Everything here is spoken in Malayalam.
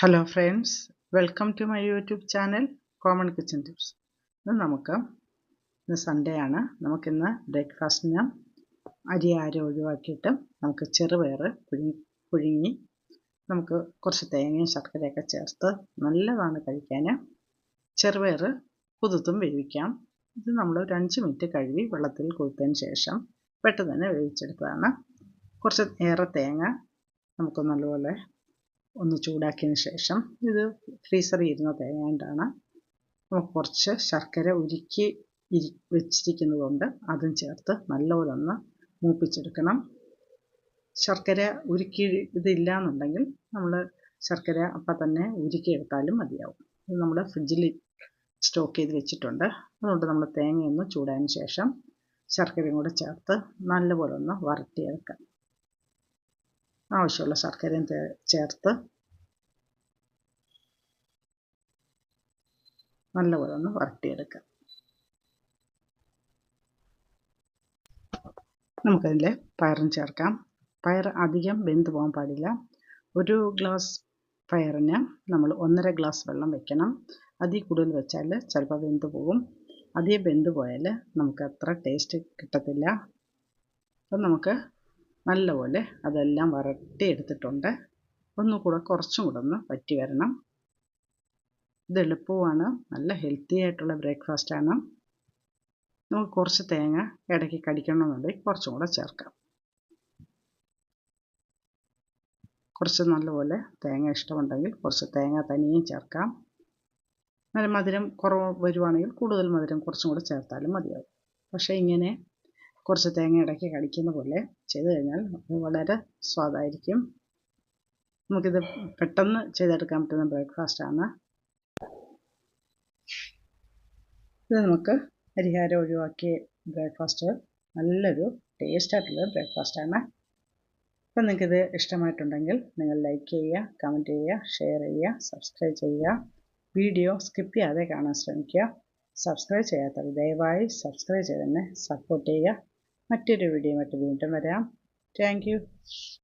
Hello friends welcome to my YouTube channel common kitchen tips ഇന്ന് നമുക്ക് ഇന്ന് സൺഡേ ആണ്. നമുക്കിന്ന് ബ്രേക്ക്ഫാസ്റ്റിന് അരി ആരും ഒഴിവാക്കിയിട്ട് നമുക്ക് ചെറുപയർ പുഴുങ്ങി പുഴുങ്ങി നമുക്ക് കുറച്ച് തേങ്ങയും ശർക്കരയൊക്കെ ചേർത്ത് നല്ലതാണ് കഴിക്കാൻ ചെറുപയർ പുതുത്തും വേവിക്കാം. ഇത് നമ്മൾ ഒരു അഞ്ച് മിനിറ്റ് കഴുകി വെള്ളത്തിൽ കൊടുത്തതിന് ശേഷം പെട്ടെന്ന് തന്നെ വേവിച്ചെടുത്തതാണ്. കുറച്ച് ഏറെ തേങ്ങ നമുക്ക് നല്ലപോലെ ഒന്ന് ചൂടാക്കിയതിന് ശേഷം ഇത് ഫ്രീസറിൽ ഇരുന്ന തേങ്ങ കൊണ്ടാണ് നമുക്ക് കുറച്ച് ശർക്കര ഉരുക്കി ഇരി വെച്ചിരിക്കുന്നത് കൊണ്ട് അതും ചേർത്ത് നല്ലപോലെ ഒന്ന് മൂപ്പിച്ചെടുക്കണം. ശർക്കര ഉരുക്കി ഇതില്ല എന്നുണ്ടെങ്കിൽ നമ്മൾ ശർക്കര അപ്പം തന്നെ ഉരുക്കിയെടുത്താലും മതിയാവും. ഇത് നമ്മൾ ഫ്രിഡ്ജിൽ സ്റ്റോക്ക് ചെയ്ത് വെച്ചിട്ടുണ്ട്. അതുകൊണ്ട് നമ്മൾ തേങ്ങയൊന്ന് ചൂടായതിന് ശേഷം ശർക്കരയും കൂടെ ചേർത്ത് നല്ലപോലെ ഒന്ന് വരട്ടിയെടുക്കാം. ആവശ്യമുള്ള ശർക്കരയും ചേർത്ത് നല്ലപോലെ ഒന്ന് വരട്ടിയെടുക്കാം. നമുക്കതിൽ പയറും ചേർക്കാം. പയർ അധികം വെന്ത് പോകാൻ പാടില്ല. ഒരു ഗ്ലാസ് പയറിന് നമ്മൾ ഒന്നര ഗ്ലാസ് വെള്ളം വെക്കണം. അതിൽ കൂടുതൽ വെച്ചാൽ ചിലപ്പോൾ വെന്ത് പോകും. അധികം വെന്ത് പോയാൽ നമുക്ക് അത്ര ടേസ്റ്റ് കിട്ടത്തില്ല. അപ്പം നമുക്ക് നല്ലപോലെ അതെല്ലാം എടുത്തിട്ടുണ്ട് ഒന്നുകൂടെ കുറച്ചും കൂടെ ഒന്ന് വറ്റി വരണം. ഇത് എളുപ്പമാണ്. നല്ല ഹെൽത്തി ആയിട്ടുള്ള ബ്രേക്ക്ഫാസ്റ്റാണ് നമുക്ക് കുറച്ച് തേങ്ങ ഇടയ്ക്ക് കടിക്കണമെന്നുണ്ടെങ്കിൽ കുറച്ചും കൂടെ ചേർക്കാം. കുറച്ച് നല്ലപോലെ തേങ്ങ ഇഷ്ടമുണ്ടെങ്കിൽ കുറച്ച് തേങ്ങ തനിയും ചേർക്കാം. നല്ല മധുരം കുറവ് വരുവാണെങ്കിൽ കൂടുതൽ മധുരം കുറച്ചും കൂടെ ചേർത്താലും മതിയാവും. പക്ഷേ ഇങ്ങനെ കുറച്ച് തേങ്ങ ഇടയ്ക്ക് കടിക്കുന്ന പോലെ ചെയ്ത് കഴിഞ്ഞാൽ വളരെ സ്വാദായിരിക്കും. നമുക്കിത് പെട്ടെന്ന് ചെയ്തെടുക്കാൻ പറ്റുന്ന ബ്രേക്ക്ഫാസ്റ്റാണ് ഇത് നമുക്ക് അരിഹാരം ഒഴിവാക്കിയ ബ്രേക്ക്ഫാസ്റ്റ് നല്ലൊരു ടേസ്റ്റായിട്ടുള്ള ബ്രേക്ക്ഫാസ്റ്റാണ് അപ്പം നിങ്ങൾക്കിത് ഇഷ്ടമായിട്ടുണ്ടെങ്കിൽ നിങ്ങൾ ലൈക്ക് ചെയ്യുക കമന്റ് ചെയ്യുക ഷെയർ ചെയ്യുക സബ്സ്ക്രൈബ് ചെയ്യുക. വീഡിയോ സ്കിപ്പ് ചെയ്യാതെ കാണാൻ ശ്രമിക്കുക. സബ്സ്ക്രൈബ് ചെയ്യാത്തവർ ദയവായി സബ്സ്ക്രൈബ് ചെയ്ത് തന്നെ സപ്പോർട്ട് ചെയ്യുക. മറ്റൊരു വീഡിയോ വീണ്ടും വരാം. താങ്ക്